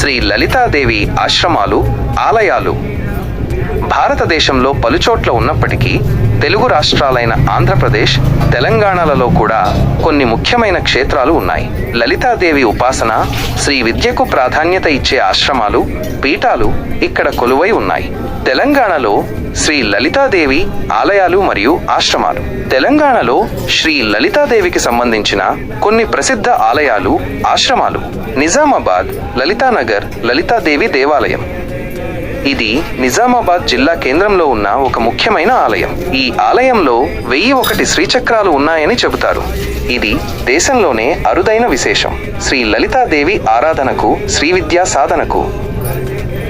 శ్రీ లలితాదేవి ఆశ్రమాలు ఆలయాలు. భారతదేశంలో పలుచోట్ల ఉన్నప్పటికీ తెలుగు రాష్ట్రాలైన ఆంధ్రప్రదేశ్ తెలంగాణలలో కూడా కొన్ని ముఖ్యమైన క్షేత్రాలు ఉన్నాయి. లలితాదేవి ఉపాసన శ్రీ విద్యకు ప్రాధాన్యత ఇచ్చే ఆశ్రమాలు పీఠాలు ఇక్కడ కొలువై ఉన్నాయి. తెలంగాణలో శ్రీ లలితాదేవి ఆలయాలు మరియు ఆశ్రమాలు. తెలంగాణలో శ్రీ లలితాదేవికి సంబంధించిన కొన్ని ప్రసిద్ధ ఆలయాలు ఆశ్రమాలు. నిజామాబాద్ లలితానగర్ లలితాదేవి దేవాలయం. ఇది నిజామాబాద్ జిల్లా కేంద్రంలో ఉన్న ఒక ముఖ్యమైన ఆలయం. ఈ ఆలయంలో వెయ్యి ఒకటి శ్రీచక్రాలు ఉన్నాయని చెబుతారు. ఇది దేశంలోనే అరుదైన విశేషం. శ్రీ లలితాదేవి ఆరాధనకు శ్రీ విద్యా సాధనకు.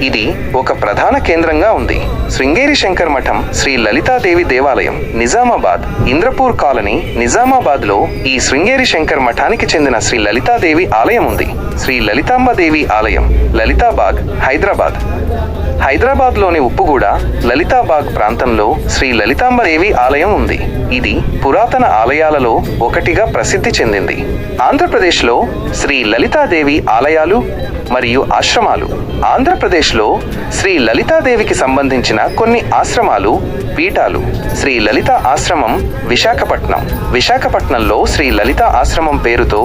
ఇది ఒక ప్రధాన కేంద్రంగా ఉంది. శృంగేరి శంకర్ మఠం శ్రీ లలితాదేవి దేవాలయం నిజామాబాద్ ఇంద్రపూర్ కాలనీ నిజామాబాద్లో ఈ శృంగేరి శంకర్ మఠానికి చెందిన శ్రీ లలితాదేవి ఆలయం ఉంది. శ్రీ లలితాంబదేవి ఆలయం లలితాబాగ్ హైదరాబాద్. హైదరాబాద్లోని ఉప్పుగూడ లలితాబాగ్ ప్రాంతంలో శ్రీ లలితాంబదేవి ఆలయం ఉంది. ఇది పురాతన ఆలయాలలో ఒకటిగా ప్రసిద్ధి చెందింది. ఆంధ్రప్రదేశ్లో శ్రీ లలితాదేవి ఆలయాలు మరియు ఆశ్రమాలు. ఆంధ్రప్రదేశ్లో శ్రీ లలితాదేవికి సంబంధించిన కొన్ని ఆశ్రమాలు పీఠాలు. శ్రీ లలిత ఆశ్రమం విశాఖపట్నం. విశాఖపట్నంలో శ్రీ లలిత ఆశ్రమం పేరుతో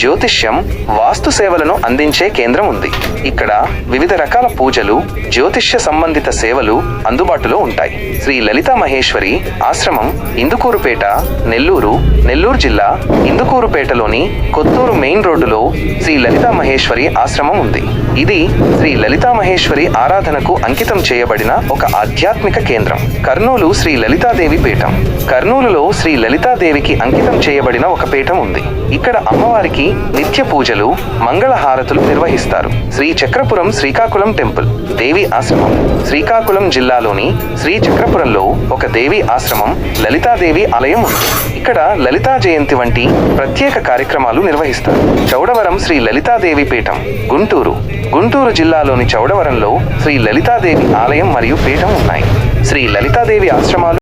జ్యోతిష్యం వాస్తు సేవలను అందించే కేంద్రం ఉంది. ఇక్కడ వివిధ రకాల పూజలు జ్యోతిష్య సంబంధిత సేవలు అందుబాటులో ఉంటాయి. శ్రీ లలిత మహేశ్వరి ఆశ్రమం ఇందుకూరుపేట నెల్లూరు నెల్లూరు జిల్లా ఇందుకూరుపేటలోని కొత్తూరు మెయిన్ రోడ్డులో శ్రీ లలిత మహేశ్వరి ఆశ్రమం ఉంది. ఇది శ్రీ లలితా మహేశ్వరి ఆరాధనకు అంకితం చేయబడిన ఒక ఆధ్యాత్మిక కేంద్రం. కర్నూలు శ్రీ లలితాదేవి పీఠం. కర్నూలులో శ్రీ లలితాదేవికి అంకితం చేయబడిన ఒక పీఠం ఉంది. ఇక్కడ అమ్మవారికి నిత్య పూజలు మంగళహారతులు నిర్వహిస్తారు. శ్రీ చక్రపురం శ్రీకాకుళం టెంపుల్ దేవి ఆశ్రమం. శ్రీకాకుళం జిల్లాలోని శ్రీ చక్రపురంలో ఒక దేవి ఆశ్రమం లలితాదేవి ఆలయం ఉంది. ఇక్కడ లలితా జయంతి వంటి ప్రత్యేక కార్యక్రమాలు నిర్వహిస్తారు. చౌడవరం శ్రీ లలితాదేవి పీఠం గుంటూరు. గుంటూరు జిల్లాలోని చౌడవరంలో శ్రీ లలితాదేవి ఆలయం మరియు పీఠం ఉన్నాయి. శ్రీ లలితాదేవి ఆశ్రమాలు